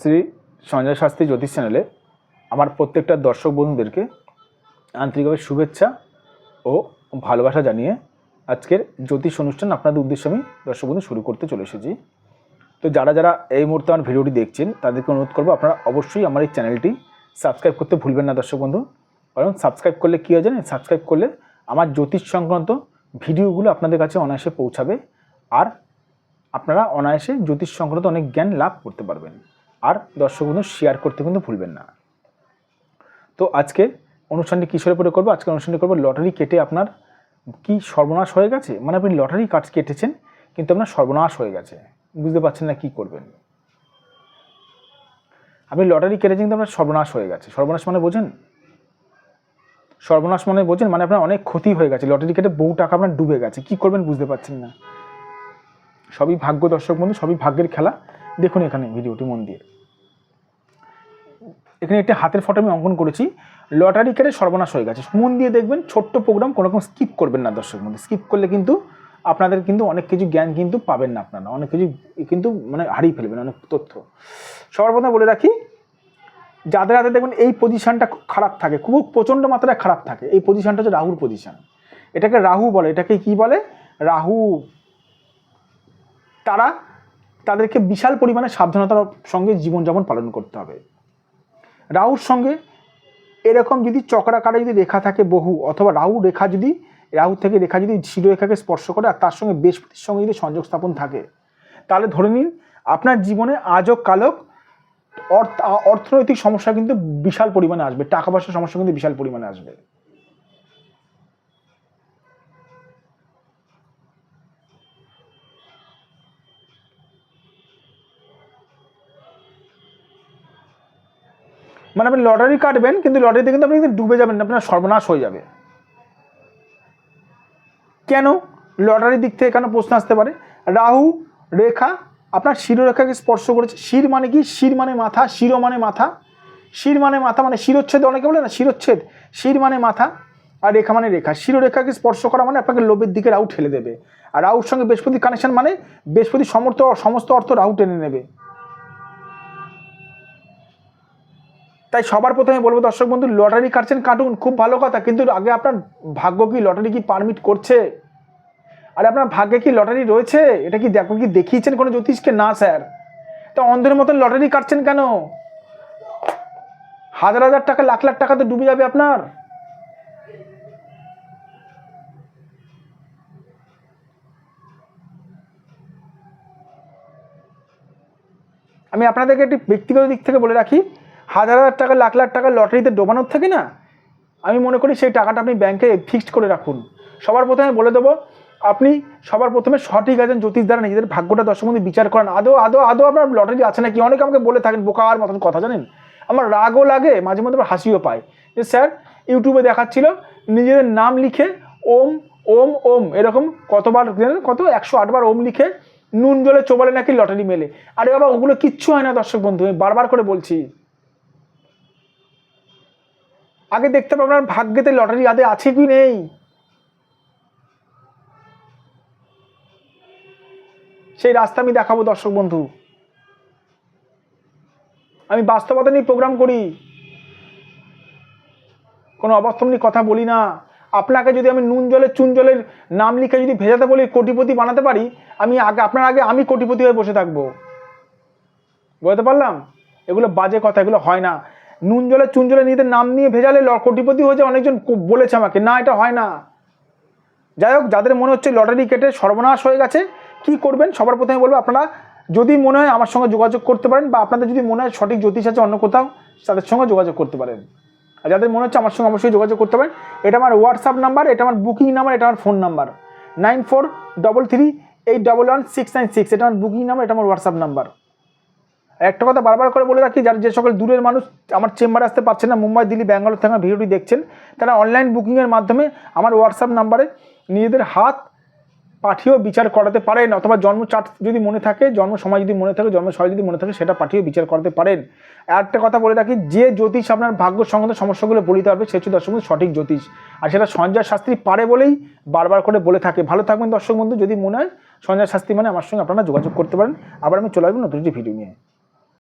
শ্রী সঞ্জয় শাস্ত্রী জ্যোতিষ চ্যানেলে আমার প্রত্যেকটা দর্শক বন্ধুদেরকে আন্তরিকভাবে শুভেচ্ছা ও ভালোবাসা জানিয়ে আজকের জ্যোতিষ অনুষ্ঠান আপনাদের উদ্দেশ্যে আমি দর্শক বন্ধু শুরু করতে চলে এসেছি। তো যারা যারা এই মুহূর্তে আমার ভিডিওটি দেখছেন, তাদেরকে অনুরোধ করব আপনারা অবশ্যই আমার এই চ্যানেলটি সাবস্ক্রাইব করতে ভুলবেন না দর্শক বন্ধু। কারণ সাবস্ক্রাইব করলে কী হয় জানেন? সাবস্ক্রাইব করলে আমার জ্যোতিষ সংক্রান্ত ভিডিওগুলো আপনাদের কাছে অনায়াসে পৌঁছাবে। আর আপনারা অনায়াসে জ্যোতিষ সংক্রান্ত অনেক জ্ঞান লাভ করতে পারবেন। আর দর্শক বন্ধু শেয়ার করতে কিন্তু ভুলবেন না। তো আজকে অনুষ্ঠানটি কিসের উপরে করব? আজকে অনুষ্ঠানটি করব লটারি কেটে আপনার কি সর্বনাশ হয়ে গেছে? মানে আপনি লটারি কাট কেটেছেন, কিন্তু আপনার সর্বনাশ হয়ে গেছে। বুঝতে পারছেন না কি করবেন? আপনি লটারি কেটেছেন, কিন্তু আপনার সর্বনাশ হয়ে গেছে। সর্বনাশ মানে বোঝেন? সর্বনাশ মানে বোঝেন মানে আপনার অনেক ক্ষতি হয়ে গেছে। লটারি কেটে বহু টাকা আপনার ডুবে গেছে। কি করবেন বুঝতে পারছেন না। সবই ভাগ্য দর্শক বন্ধু সবই ভাগ্যের খেলা। দেখুন এখানে ভিডিওটি মন দিয়ে। এখানে একটি হাতের ফটো আমি অঙ্কন করেছি। লটারি কেটে সর্বনাশ হয়ে গেছে। মন দিয়ে দেখবেন, ছোট্ট প্রোগ্রাম কোনো রকম স্কিপ করবেন না দর্শক মধ্যে স্কিপ করলে কিন্তু আপনাদের কিন্তু অনেক কিছু জ্ঞান কিন্তু পাবেন না আপনারা। অনেক কিছু কিন্তু মানে হারিয়ে ফেলবেন, অনেক তথ্য। প্রথমে বলে রাখি, যাদের হাতে দেখবেন এই পজিশনটা খুব খারাপ থাকে, খুব প্রচণ্ড মাত্রায় খারাপ থাকে, এই পজিশনটা হচ্ছে রাহুর পজিশন এটাকে রাহু বলে। এটাকে কি বলে? রাহু তারা তাদেরকে বিশাল পরিমাণে সাবধানতার সঙ্গে জীবনযাপন পালন করতে হবে। রাহুর সঙ্গে এরকম যদি চক্রাকারে যদি রেখা থাকে বহু, অথবা রাহু রেখা যদি রাহু থেকে রেখা যদি শিরোরেখাকে স্পর্শ করে আর তার সঙ্গে বৃহস্পতির সঙ্গে যদি সংযোগ স্থাপন থাকে, তাহলে ধরে নিন আপনার জীবনে আজও কালক অর্থ, অর্থনৈতিক সমস্যা কিন্তু বিশাল পরিমাণে আসবে, টাকা পয়সার সমস্যা কিন্তু বিশাল পরিমাণে আসবে। মানে আপনি লটারি কাটবেন, কিন্তু লটারিতে কিন্তু আপনি কিন্তু ডুবে যাবেন, আপনার সর্বনাশ হয়ে যাবে। কেন? লটারির দিক থেকে কেন প্রশ্ন আসতে পারে? রাহু রেখা আপনার শিরোরেখাকে স্পর্শ করেছে। শির মানে কি? শির মানে মাথা, শিরো মানে মাথা। শির মানে মাথা মানে শিরোচ্ছেদ, অনেকে বলে না, শিরোচ্ছেদ। শির মানে মাথা আর রেখা মানে রেখা। শিরোরেখাকে স্পর্শ করা মানে আপনাকে লোভের দিকে রাউ ঠেলে দেবে। আর রাহুর সঙ্গে বৃহস্পতি কানেকশন মানে বৃহস্পতি সমর্থ, সমস্ত অর্থ রাউ টেনে নেবে। তাই সবার প্রথমে বলব, দর্শক বন্ধু, লটারি কাটছেন, কাটুন, খুব ভালো কথা, কিন্তু আগে আপনার ভাগ্য কি, লটারি কি পারমিট করছে? আর আপনার ভাগ্যে কি লটারি রয়েছে? এটা কি দেখো, কি দেখিয়েছেন কোনো জ্যোতিষকে? না, স্যার। তা অন্ধের মতন লটারি কাটছেন কেন? হাজার হাজার টাকা, লাখ লাখ টাকা তো ডুবে যাবে আপনার। আমি আপনাদেরকে একটি ব্যক্তিগত দিক থেকে বলে রাখি হাজার হাজার টাকা, লাখ লাখ টাকা লটারিতে ডোবানোর থেকে না, আমি মনে করি সেই টাকাটা আপনি ব্যাংকে ফিক্সড করে রাখুন। সবার প্রথমে বলে দেবো, আপনি সবার প্রথমে সঠিক আছেন জ্যোতিষ দ্বারা নিজেদের ভাগ্যটা দর্শক মধ্যে বিচার করেন। আদৌ আদৌ আদৌ আপনার লটারি আছে নাকি? অনেকে আমাকে বলে থাকেন, বোকার মতন কথা, জানেন? আমার রাগও লাগে, মাঝে মধ্যে আবার হাসিও পায়। যে স্যার, ইউটিউবে দেখাচ্ছিল, নিজেদের নাম লিখে ওম ওম ওম, এরকম কতবার কত? একশো আটবার ওম লিখে নুন জলে চোবালে নাকি লটারি মেলে। আরে বাবা, ওগুলো কিচ্ছু হয় না দর্শক বন্ধু আমি বারবার করে বলছি। আগে দেখতে পাবেন আপনার ভাগ্যেতে লটারি আদে আছে কি নেই। সেই রাস্তা আমি দেখাবো দর্শক বন্ধু। আমি বাস্তবতা নিয়ে প্রোগ্রাম করি। কোনো অবাস্তব নিয়ে কথা বলি না। আপনাকে যদি আমি নুন জলের, চুন জলের নাম লিখে যদি ভেজাতে বলি, কোটিপতি বানাতে পারি, আমি আগে, আপনার আগে আমি কোটিপতি হয়ে বসে থাকব। বুঝতে পারলাম? এগুলো বাজে কথা, এগুলো হয় না। নুন জলে, চুন জলে নিজেদের নাম নিয়ে ভেজালে কোটিপতি হয়ে যায় অনেকজন বলেছে আমাকে। না, এটা হয় না। যাই হোক, যাদের মনে হচ্ছে লটারি কেটে সর্বনাশ হয়ে গেছে, কি করবেন? সবার প্রথমে বলব, আপনারা যদি মনে হয় আমার সঙ্গে যোগাযোগ করতে পারেন, বা আপনাদের যদি মনে হয় সঠিক জ্যোতিষ আছে অন্য কোথাও, তাদের সঙ্গে যোগাযোগ করতে পারেন। আর যাদের মনে হচ্ছে আমার সঙ্গে অবশ্যই যোগাযোগ করতে পারেন, এটা আমার হোয়াটসঅ্যাপ নাম্বার এটা আমার বুকিং নাম্বার এটা আমার phone number nine four double three eight double one six nine six এটা আমার বুকিং নাম্বার এটা আমার হোয়াটসঅ্যাপ নাম্বার একটা কথা বারবার করে বলে রাখি, যারা যে সকল দূরের মানুষ আমার চেম্বারে আসতে পারছে না, মুম্বাই, দিল্লি, ব্যাঙ্গালোর থেকে ভিডিওটি দেখছেন, তারা অনলাইন বুকিংয়ের মাধ্যমে আমার হোয়াটসঅ্যাপ নাম্বারে নিজেদের হাত পাঠিয়েও বিচার করাতে পারেন, অথবা জন্ম চার্ট যদি মনে থাকে, জন্ম সময় যদি মনে থাকে, জন্ম সময় যদি মনে থাকে, সেটা পাঠিয়েও বিচার করাতে পারেন। আর একটা কথা বলে রাখি, যে জ্যোতিষ আপনার ভাগ্য সংক্রান্ত সমস্যাগুলো বলিতে পারবে, সে হচ্ছে দর্শক বন্ধু সঠিক জ্যোতিষ। আর সেটা সঞ্জয় শাস্ত্রী পারে বলেই বারবার করে বলে থাকে। ভালো থাকবেন দর্শক বন্ধু, যদি মনে হয় সঞ্জয় শাস্ত্রী মানে আমার সঙ্গে আপনারা যোগাযোগ করতে পারেন। আবার আমি চলে আসব নতুন একটি ভিডিও নিয়ে।